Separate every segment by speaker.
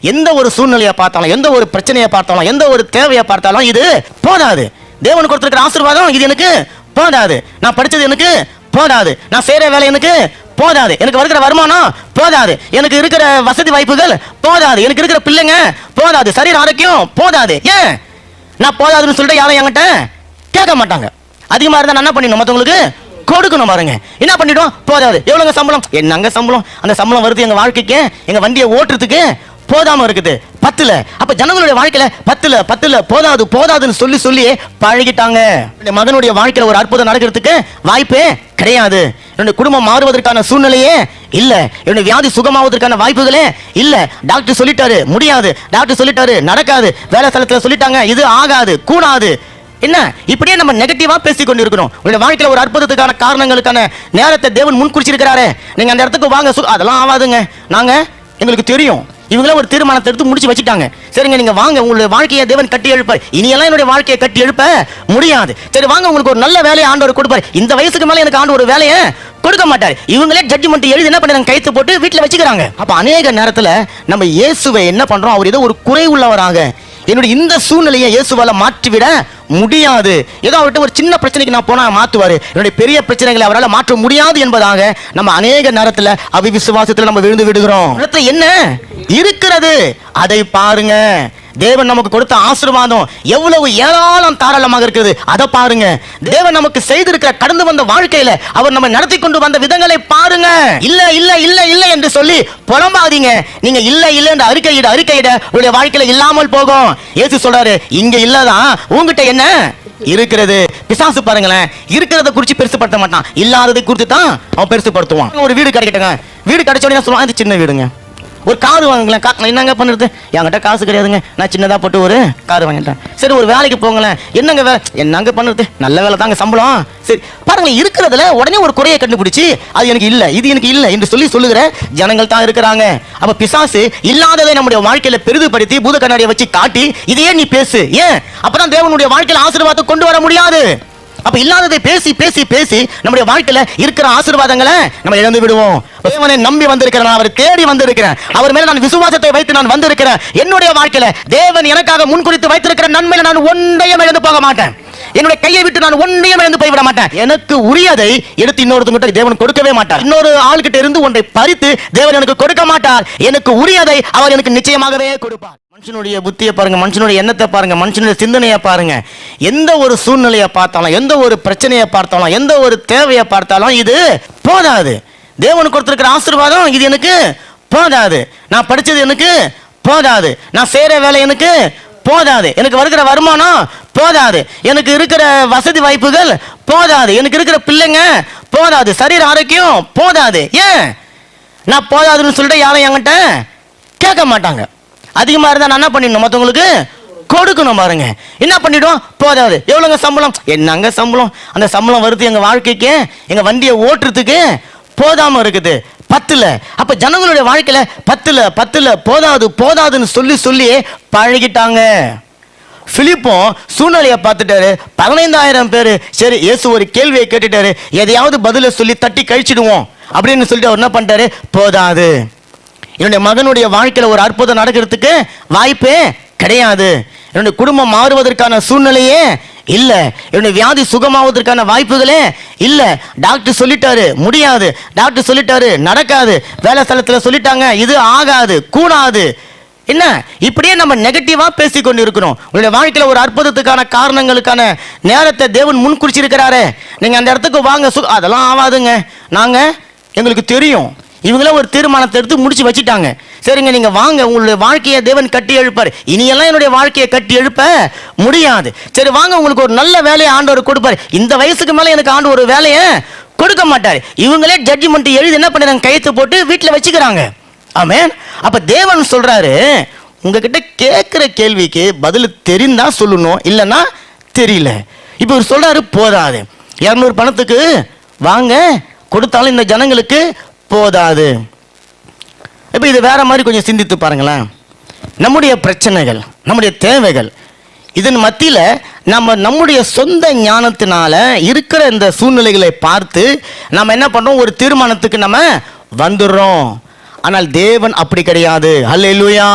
Speaker 1: எந்த ஒரு சூழ்நிலையை பார்த்தாலும் எந்த ஒரு பிரச்சனையை பார்த்தாலும் எந்த ஒரு தேவையை பார்த்தாலும் இது போதாது. தேவனுக்கு கொடுத்திருக்கிற ஆசீர்வாதம் இது எனக்கு போதாது. நான் படிச்சது எனக்கு போதாது. நான் செய்கிற வேலை எனக்கு போதாது. எனக்கு வருகிற வருமானம் போதாது. எனக்கு இருக்கிற வசதி வாய்ப்புகள் போதாது. எனக்கு இருக்கிற பிள்ளைங்க போதாது. சரீர ஆரோக்கியம் போதாது. ஏன்? நான் போதாதுன்னு சொல்லிட்டு யாரும் என்கிட்ட கேட்க மாட்டாங்க. அதிகமாக இருந்தால் நான் என்ன பண்ணிடணும்? மற்றவங்களுக்கு கொடுக்கணும் பாருங்க. என்ன பண்ணிட்டோம்? போதாது. எவ்வளோங்க சம்பளம்? என்னங்க சம்பளம்? அந்த சம்பளம் வருது எங்கள் வாழ்க்கைக்கு எங்கள் வண்டியை ஓட்டுறதுக்கு போதாம இருக்குது. பத்துல. அப்ப ஜனங்களுடைய வாழ்க்கையில பத்துல பத்துல போதாது போதாதுன்னு சொல்லி சொல்லி பழகிட்டாங்க. மகனுடைய வாழ்க்கையில ஒரு அற்புதம் நடக்கிறதுக்கு வாய்ப்பே கிடையாது. என்னுடைய குடும்பம் மாறுவதற்கான சூழ்நிலையே இல்ல. என்னுடைய வியாதி சுகமாவதற்கான வாய்ப்புகளே இல்ல. டாக்டர் சொல்லிட்டாரு முடியாது. டாக்டர் சொல்லிட்டாரு நடக்காது. வேலை ஸ்தலத்துல சொல்லிட்டாங்க இது ஆகாது கூடாது. என்ன? இப்படியே நம்ம நெகட்டிவா பேசி கொண்டு இருக்கிறோம் உங்களுடைய வாழ்க்கையில ஒரு அற்புதத்துக்கான காரணங்களுக்கான நேரத்தை தேவன் முன் குறிச்சிருக்கிறாரு. நீங்க அந்த இடத்துக்கு வாங்க சு- அதெல்லாம் ஆகாதுங்க நாங்க எங்களுக்கு தெரியும். இவங்களாம் ஒரு தீர்மானத்தை எடுத்து முடிச்சு வச்சுட்டாங்க. சரிங்க நீங்க வாங்க உங்களுடைய வாழ்க்கையை தேவன் கட்டி எழுப்பார் இனியெல்லாம் என்னுடைய வாழ்க்கையை கட்டி எழுப்ப முடியாது. சரி வாங்க உங்களுக்கு ஒரு நல்ல வேலையை ஆண்டவர் கொடுப்பார். இந்த வயசுக்கு மேல எனக்கு ஆண்டு ஒரு வேலையை கொடுக்க மாட்டார். இவங்களே ஜட்ஜ்மெண்ட் எழுதி என்ன பண்ணுறாங்க கைத்து போட்டு வீட்டில் வச்சுக்கிறாங்க. அப்ப அநேக நேரத்துல நம்ம இயேசுவை என்ன பண்றோம்? அவர் ஏதோ ஒரு குறை உள்ளவராக என்னுடைய இந்த சூழ்நிலையை இயேசுவால மாற்றிவிட முடியாது. ஏதோ அவர்கிட்ட ஒரு சின்ன பிரச்சனைக்கு நான் போனால் மாற்றுவார் என்னுடைய பெரிய பிரச்சனைகளை அவரால் மாற்ற முடியாது என்பதாக நம்ம அநேக நேரத்தில் அவிவிசுவாசத்துல நம்ம விழுந்து விடுகிறோம். இடத்துல என்ன? இருக்கிறது. அதை பாருங்க. தேவன் நமக்கு கொடுத்த ஆசீர்வாதம் எவ்வளவு ஏராளம் தாராளமாக இருக்குது. அதை பாருங்க. தேவன் நமக்கு செய்திருக்கிற கடந்து வந்த வாழ்க்கையில அவர் நம்ம நடத்தி கொண்டு வந்த விதங்களை பாருங்க. இல்ல இல்ல இல்ல இல்ல என்று சொல்லி புலம்பாதீங்க. நீங்க இல்ல இல்ல என்று அறிக்கையிட அறிக்கையிட உங்களுடைய வாழ்க்கையில இல்லாமல் போகும். ஏசு சொல்றாரு இங்க இல்லதான் உங்ககிட்ட என்ன இருக்கிறது? பிசாசு பாருங்களேன் இருக்கிறத குறிச்சு பெருசுப்படுத்த மாட்டான். இல்லாததை குறித்து தான் அவன் பெருசுப்படுத்துவான் ஒரு வீடு கிடைக்கட்டுங்க. வீடு கிடைச்சோடனே சொல்லுவான் இது சின்ன வீடுங்க. ஒரு கார் வாங்குங்களேன். கா என்னங்க பண்ணுறது? என்கிட்ட காசு கிடையாதுங்க. நான் சின்னதாக போட்டு ஒரு கார் வாங்கிட்டேன். சரி ஒரு வேலைக்கு போங்களேன். என்னங்க வேலை என்னங்க பண்ணுறது? நல்ல வேலை தாங்க சம்பளம். சரி பாருங்களேன் இருக்கிறதுல உடனே ஒரு குறையை கண்டுபிடிச்சி அது எனக்கு இல்லை இது எனக்கு இல்லை என்று சொல்லி சொல்லுகிற ஜனங்கள் தான் இருக்கிறாங்க. அப்போ பிசாசு இல்லாததை நம்முடைய வாழ்க்கையில் பெரிதுபடுத்தி பூத கண்ணாடியை வச்சு காட்டி இதையே நீ பேசு. ஏன்? அப்பதான் தேவனுடைய வாழ்க்கையில் ஆசீர்வாதத்தை கொண்டு வர முடியாது. அப்ப இல்லாததை பேசி பேசி பேசி நம்முடைய வாழ்க்கையில இருக்கிற ஆசீர்வாதங்களை நம்ம இழந்து விடுவோம். தேவனை நம்பி வந்திருக்கிறேன் அவர் தேடி வந்திருக்கிறேன். அவர் மேல நான் விசுவாசத்தை வைத்து நான் வந்திருக்கிறேன். என்னுடைய வாழ்க்கையில தேவன் எனக்காக முன்குறித்து வைத்திருக்கிற நன்மையில நான் ஒன்றையும் இழந்து போக மாட்டேன். என்னுடைய கையை விட்டு நான் ஒன்றையும் இழந்து போய்விட மாட்டேன். எனக்கு உரியதை எடுத்து இன்னொருத்தங்கிட்ட தேவன் கொடுக்கவே மாட்டார். இன்னொரு ஆள்கிட்ட இருந்து ஒன்றை பறித்து தேவன் எனக்கு கொடுக்க மாட்டார். எனக்கு உரியதை அவர் எனக்கு நிச்சயமாகவே கொடுப்பார். மனுஷனுடைய புத்தியை பாருங்க மனுஷனுடைய எண்ணத்தை பாருங்க மனுஷனுடைய சிந்தனையை பாருங்க. எந்த ஒரு சூழ்நிலையை பார்த்தாலும் எந்த ஒரு பிரச்சனையை பார்த்தாலும் எந்த ஒரு தேவையை பார்த்தாலும் இது போதாது. தேவனுக்கு கொடுத்துருக்கிற ஆசீர்வாதம் இது எனக்கு போதாது. நான் படித்தது எனக்கு போதாது. நான் செய்கிற வேலை எனக்கு போதாது. எனக்கு வருகிற வருமானம் போதாது. எனக்கு இருக்கிற வசதி வாய்ப்புகள் போதாது. எனக்கு இருக்கிற பிள்ளைங்க போதாது. சரீர ஆரோக்கியம் போதாது. ஏன்? நான் போதாதுன்னு சொல்லிட்டு யாரும் என்கிட்ட கேட்க மாட்டாங்க. அதிகமாக இருந்தால் நான் என்ன பண்ணிடணும்? மற்றவங்களுக்கு கொடுக்கணும் பாருங்க. என்ன பண்ணிடும் போதாது எவ்வளோங்க சம்பளம்? என்னங்க சம்பளம்? அந்த சம்பளம் வருது எங்கள் வாழ்க்கைக்கு எங்கள் வண்டியை ஓட்டுறதுக்கு போதாமல் இருக்குது. பத்தில். அப்போ ஜனங்களுடைய வாழ்க்கையில் பத்தில் பத்தில் போதாது போதாதுன்னு சொல்லி சொல்லி பழகிட்டாங்க. பிலிப்பும் சூழ்நிலையை பார்த்துட்டாரு. பதினைந்தாயிரம் பேர். சரி இயேசு ஒரு கேள்வியை கேட்டுட்டாரு. எதையாவது பதிலை சொல்லி தட்டி கழிச்சிடுவோம். அப்படின்னு சொல்லிட்டு அவர் என்ன பண்ணிட்டாரு? போதாது. என்னுடைய மகனுடைய வாழ்க்கையில் ஒரு அற்புதம் நடக்கிறதுக்கு வாய்ப்பே கிடையாது. என்னுடைய குடும்பம் மாறுவதற்கான சூழ்நிலையே இல்லை. என்னுடைய வியாதி சுகமாவதற்கான வாய்ப்புகளே இல்லை. டாக்டர் சொல்லிட்டாரு முடியாது. டாக்டர் சொல்லிட்டாரு நடக்காது. வேலை ஸ்தலத்தில் சொல்லிட்டாங்க இது ஆகாது கூடாது. என்ன? இப்படியே நம்ம நெகட்டிவாக பேசி கொண்டு இருக்கிறோம் உங்களுடைய வாழ்க்கையில் ஒரு அற்புதத்துக்கான காரணங்களுக்கான நேரத்தை தேவன் முன் குறிச்சிருக்கிறாரே. நீங்கள் அந்த இடத்துக்கு வாங்க சு- அதெல்லாம் ஆகாதுங்க நாங்கள் எங்களுக்கு தெரியும். இவங்களே ஒரு தீர்மானத்தை எடுத்து முடிச்சு வச்சுட்டாங்க. சரிங்க நீங்க வாங்க உங்களுடைய வாழ்க்கையை தேவன் கட்டி எழுப்பார். இனியெல்லாம் என்னுடைய வாழ்க்கையை கட்டி எழுப்ப முடியாது. சரி வாங்க உங்களுக்கு ஒரு நல்ல வேலையை ஆண்டவர் கொடுப்பார். இந்த வயசுக்கு மேல எனக்கு ஆண்டு ஒரு வேலையை கொடுக்க மாட்டார். இவங்களே ஜட்ஜ்மெண்ட் எழுதி என்ன பண்ணுறாங்க கையெழுத்து போட்டு வீட்டில் வச்சுக்கிறாங்க. ஆமேன். அப்ப தேவன் சொல்றாரு உங்ககிட்ட கேட்குற கேள்விக்கு பதில் தெரிந்தா சொல்லணும் இல்லைன்னா தெரியல. இப்போ இவர் சொல்றாரு போதாது. இரநூறு பணத்துக்கு வாங்க கொடுத்தாலும் இந்த ஜனங்களுக்கு போதாது. இப்போ இது வேறு மாதிரி கொஞ்சம் சிந்தித்து பாருங்களேன். நம்முடைய பிரச்சனைகள் நம்முடைய தேவைகள் இதன் மத்தியில் நம்ம நம்முடைய சொந்த ஞானத்தினால இருக்கிற இந்த சூழ்நிலைகளை பார்த்து நம்ம என்ன பண்ணுறோம் ஒரு தீர்மானத்துக்கு நம்ம வந்துடுறோம். ஆனால் தேவன் அப்படி கிடையாது. அல்லா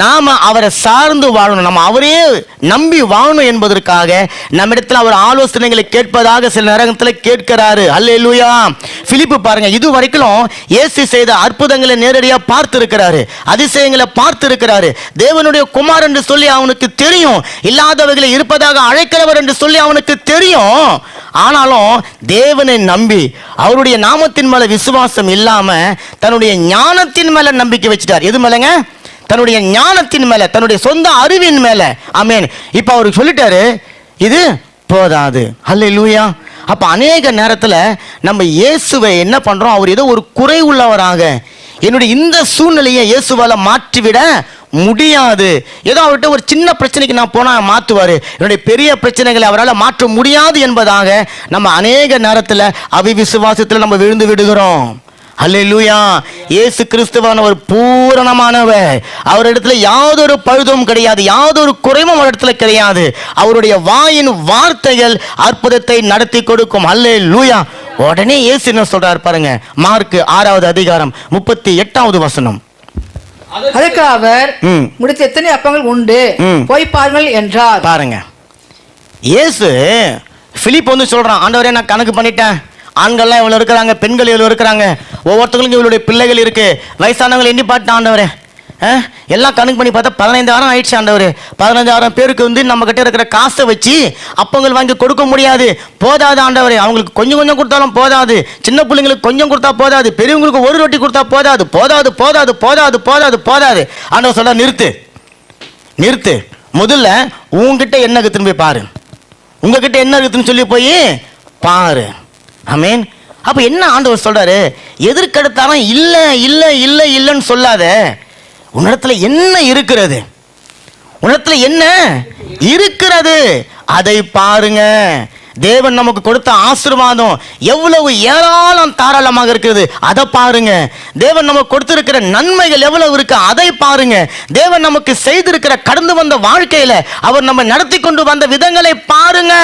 Speaker 1: நாம் அவரை சார்ந்து வாழணும். நம்ம அவரையே நம்பி வாழணும் என்பதற்காக நம்மிடத்தில் அவர் ஆலோசனைகளை கேட்பதாக சில நேரத்தில் கேட்கிறாரு. அல்லேலூயா பிலிப்பு பாருங்க இது வரைக்கும் இயேசு செய்த அற்புதங்களை நேரடியாக பார்த்திருக்கிறாரு. அதிசயங்களை பார்த்திருக்கிறாரு. தேவனுடைய குமார் என்று சொல்லி அவனுக்கு தெரியும். இல்லாதவைகளை இருப்பதாக அழைக்கிறவர் என்று சொல்லி அவனுக்கு தெரியும். ஆனாலும் தேவனை நம்பி அவருடைய நாமத்தின் மேல விசுவாசம் இல்லாம தன்னுடைய ஞானத்தின் மேல நம்பிக்கை வச்சுட்டார். எது மேலங்க? தன்னுடைய ஞானத்தின் மேல தன்னுடைய சொந்த அறிவின் மேல. ஆமேன் இப்ப அவருக்கு சொல்லிட்டாரு இது போதாது. அல்ல லூயா அப்ப அநேக நேரத்துல நம்ம இயேசுவை என்ன பண்றோம்? அவர் ஏதோ ஒரு குறை உள்ளவராக என்னுடைய இந்த சூழ்நிலையை இயேசுவால் மாற்றிவிட முடியாது. ஏதோ அவர்கிட்ட ஒரு சின்ன பிரச்சனைக்கு நான் போனால் மாற்றுவார் என்னுடைய பெரிய பிரச்சனைகளை அவரால் மாற்ற முடியாது என்பதாக நம்ம அநேக நேரத்தில் அவிவிசுவாசத்தில் நம்ம விழுந்து விடுகிறோம். அல்லேலூயா இயேசு கிறிஸ்துவான ஒரு பூரணமானவர். அவரிடத்துல யாதொரு பழுதும் கிடையாது யாதொரு குறைவும் அவரிடத்துல கிடையாது. அவருடைய வாயின் வார்த்தைகள் அற்புதத்தை நடத்தி கொடுக்கும். அல்லே லூயா உடனே இயேசு என்ன சொல்றாரு பாருங்க? மார்க் ஆறாவது அதிகாரம் முப்பத்தி எட்டாவது வசனம்.
Speaker 2: அதற்கு அவர். முடித்த எத்தனை அப்பங்கள் உண்டு. போய் பாருங்கள் என்றார்.
Speaker 1: பாருங்க. இயேசு பிலிப் வந்து சொல்றான் ஆண்டவரே நான் கணக்கு பண்ணிட்டேன். ஆண்கள்லாம் இவ்வளோ இருக்கிறாங்க பெண்கள் இவ்வளோ இருக்கிறாங்க. ஒவ்வொருத்தவங்களுக்கும் இவளுடைய பிள்ளைகள் இருக்கு. வயசானவங்களை எண்ணி பார்த்து ஆண்டவரே? எல்லாம் கணக்கு பண்ணி பார்த்தா பதினைந்தாயிரம் ஆயிடுச்சு ஆண்டவர். பதினஞ்சாயிரம் பேருக்கு வந்து நம்ம கிட்ட இருக்கிற காசை வச்சு அப்பங்கள் வாங்கி கொடுக்க முடியாது. போதாது ஆண்டவரே. அவங்களுக்கு கொஞ்சம் கொஞ்சம் கொடுத்தாலும் போதாது. சின்ன பிள்ளைங்களுக்கு கொஞ்சம் கொடுத்தா போதாது. பெரியவங்களுக்கு ஒரு ரொட்டி கொடுத்தா போதாது. போதாது போதாது போதாது போதாது போதாது. ஆண்டவர் சொல்ல நிறுத்து. நிறுத்து. முதல்ல உங்ககிட்ட என்ன இருக்குதுன்னு போய் பாரு. உங்ககிட்ட என்ன இருக்குதுன்னு சொல்லி போய் பாரு. மீன் அப்போ என்ன ஆண்டவர் சொல்கிறாரு எதிர்க்கெடுத்தாலும் இல்லை இல்லை இல்லை இல்லைன்னு சொல்லாத. உன்னிடத்துல என்ன இருக்கிறது? உன்னிடத்துல என்ன இருக்கிறது? அதை பாருங்க. தேவன் நமக்கு கொடுத்த ஆசீர்வாதம் எவ்வளவு ஏராளம் தாராளமாக இருக்குது அதை பாருங்க. தேவன் நமக்கு கொடுத்திருக்கிற நன்மைகள் எவ்வளவு இருக்கு? அதை பாருங்க. தேவன் நமக்கு செய்திருக்கிற கடந்து வந்த வாழ்க்கையில அவர் நம்ம நடத்தி கொண்டு வந்த விதங்களை பாருங்க.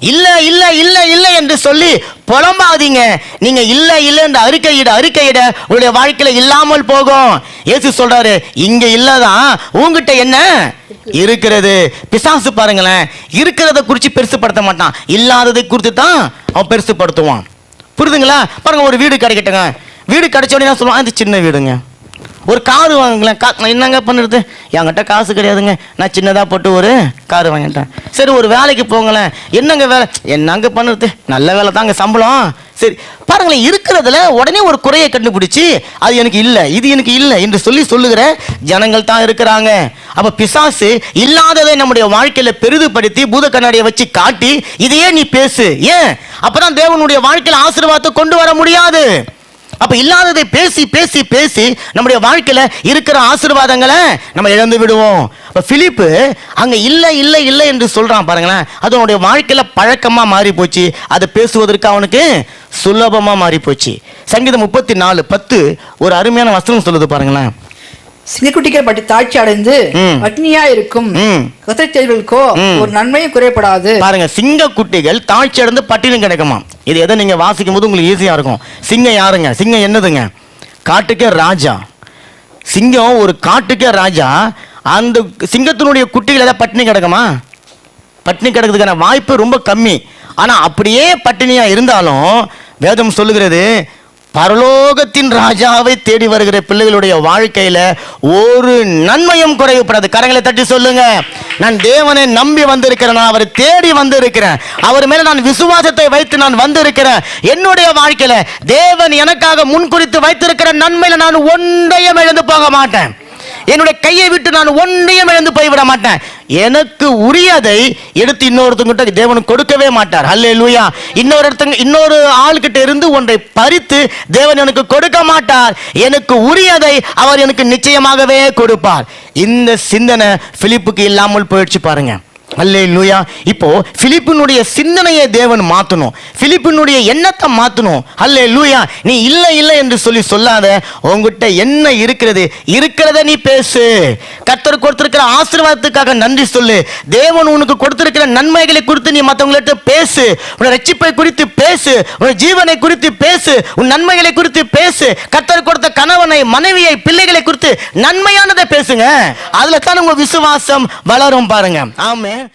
Speaker 1: இல்ல இல்ல இல்ல இல்ல என்று சொல்லி புலம்பாதீங்க. நீங்க இல்ல இல்ல என்று அறிக்கையிட அறிக்கையிட உங்களுடைய வாழ்க்கையில இல்லாமல் போகும். ஏசு சொல்றாரு இங்க இல்லதான். உங்ககிட்ட என்ன? இருக்கிறது. பிசாசு பாருங்களேன் இருக்கிறத குறித்து பெருசுப்படுத்த மாட்டான். இல்லாததை குறித்து தான் அவன் பெருசுப்படுத்துவான். புரிதுங்களா? பாருங்க ஒரு வீடு கிடைக்கட்டுங்க. வீடு கிடைச்சோடனே நான் சொல்லுவான்? இது சின்ன வீடுங்க. ஒரு காரு வாங்குங்களேன். கா என்னங்க பண்ணுறது? என்கிட்ட காசு கிடையாதுங்க. நான் சின்னதாக போட்டு ஒரு கார் வாங்கிட்டேன். சரி ஒரு வேலைக்கு போங்களேன். என்னங்க வேலை? என்னங்க பண்ணுறது? நல்ல வேலை தாங்க சம்பளம். சரி பாருங்களேன் இருக்கிறதுல உடனே ஒரு குறையை கண்டுபிடிச்சி அது எனக்கு இல்லை இது எனக்கு இல்லை என்று சொல்லி சொல்லுகிற ஜனங்கள் தான் இருக்கிறாங்க. அப்போ பிசாசு இல்லாததை நம்முடைய வாழ்க்கையில் பெரிதுபடுத்தி பூத கண்ணாடியை வச்சு காட்டி இதையே நீ பேசு. ஏன்? அப்பதான் தேவனுடைய வாழ்க்கையில் ஆசீர்வாதத்தை கொண்டு வர முடியாது. அப்ப இல்லாததை பேசி பேசி பேசி நம்முடைய வாழ்க்கையில இருக்கிற ஆசீர்வாதங்களை நம்ம இழந்து விடுவோம். அப்ப பிலிப்பு அங்க இல்லை இல்லை இல்லை என்று சொல்றான் பாருங்களேன். அது அவனுடைய வாழ்க்கையில பழக்கமா மாறி போச்சு அதை பேசுவதற்கு அவனுக்கு சுலபமா மாறி போச்சு சங்கீதம் முப்பத்தி நாலு பத்து ஒரு அருமையான வசனம் சொல்லுது பாருங்களேன்.
Speaker 2: சிங்கக்குட்டிகள் பட்டி தாட்சி அடைந்து
Speaker 1: ம்.
Speaker 2: பட்னியா இருக்கும்
Speaker 1: ம்.
Speaker 2: ஒரு நன்மையும் குறைபடாது
Speaker 1: பாருங்க சிங்க குட்டிகள் தாழ்ச்சி அடைந்து பட்டினம் கிடைக்குமா இது எதை நீங்க வாசிக்கும் போது உங்களுக்கு ஈஸியா இருக்கும். சிங்கம் யாருங்க? சிங்கம் என்னதுங்க? காட்டுக்கே ராஜா. சிங்கம் ஒரு காட்டுக்கே ராஜா. அந்த சிங்கத்தினுடைய குட்டிகள் ஏதாவது பட்டினி கிடக்குமா? பட்டினி கிடக்கிறதுக்கான வாய்ப்பு ரொம்ப கம்மி. ஆனா அப்படியே பட்டினியா இருந்தாலும் வேதம் சொல்லுகிறது பரலோகத்தின் ராஜாவை தேடி வருகிற பிள்ளைகளுடைய வாழ்க்கையில ஒரு நன்மையும் குறைவுப்படாது கரங்களை தட்டி சொல்லுங்க. நான் தேவனை நம்பி வந்திருக்கிறேன். நான் அவரை தேடி வந்திருக்கிறேன். அவர் மேல நான் விசுவாசத்தை வைத்து நான் வந்திருக்கிறேன். என்னுடைய வாழ்க்கையில தேவன் எனக்காக முன்குறித்து வைத்திருக்கிற நன்மையில நான் ஒன்றையும் எழுந்து போக மாட்டேன். என்னுடைய கையை விட்டு நான் ஒன்றையும் இழந்து போய்விட மாட்டேன். எனக்கு உரியதை எடுத்து இன்னொருத்தங்கிட்ட தேவனுக்கு கொடுக்கவே மாட்டார். அல்லே லூயா இன்னொரு இடத்துங்க இன்னொரு ஆள்கிட்ட இருந்து ஒன்றை பறித்து தேவன் எனக்கு கொடுக்க மாட்டார். எனக்கு உரியதை அவர் எனக்கு நிச்சயமாகவே கொடுப்பார். இந்த சிந்தனை பிலிப்புக்கு இல்லாமல் போயிடுச்சு பாருங்க. அல்லே லூயா இப்போ பிலிப்பினுடைய சிந்தனையை தேவன் மாற்றணும் பிலிப்பினுடைய எண்ணத்தை மாற்றணும் அல்லே லூயா நீ இல்லை இல்லை என்று சொல்லி சொல்லாத. உங்ககிட்ட என்ன இருக்கிறது? இருக்கிறத நீ பேசு. கத்தர் கொடுத்திருக்கிற ஆசீர்வாதத்துக்காக நன்றி சொல்லு. தேவன் உனக்கு கொடுத்திருக்கிற நன்மைகளை குறித்து நீ மற்றவங்கள்ட்ட பேசு. உன் ரட்சிப்பை குறித்து பேசு. உன் ஜீவனை குறித்து பேசு. உன் நன்மைகளை குறித்து பேசு. கத்தர் கொடுத்த கணவனை மனைவியை பிள்ளைகளை குறித்து நன்மையானதை பேசுங்க. அதுல தான் உங்க விசுவாசம் வளரும் பாருங்க. ஆமே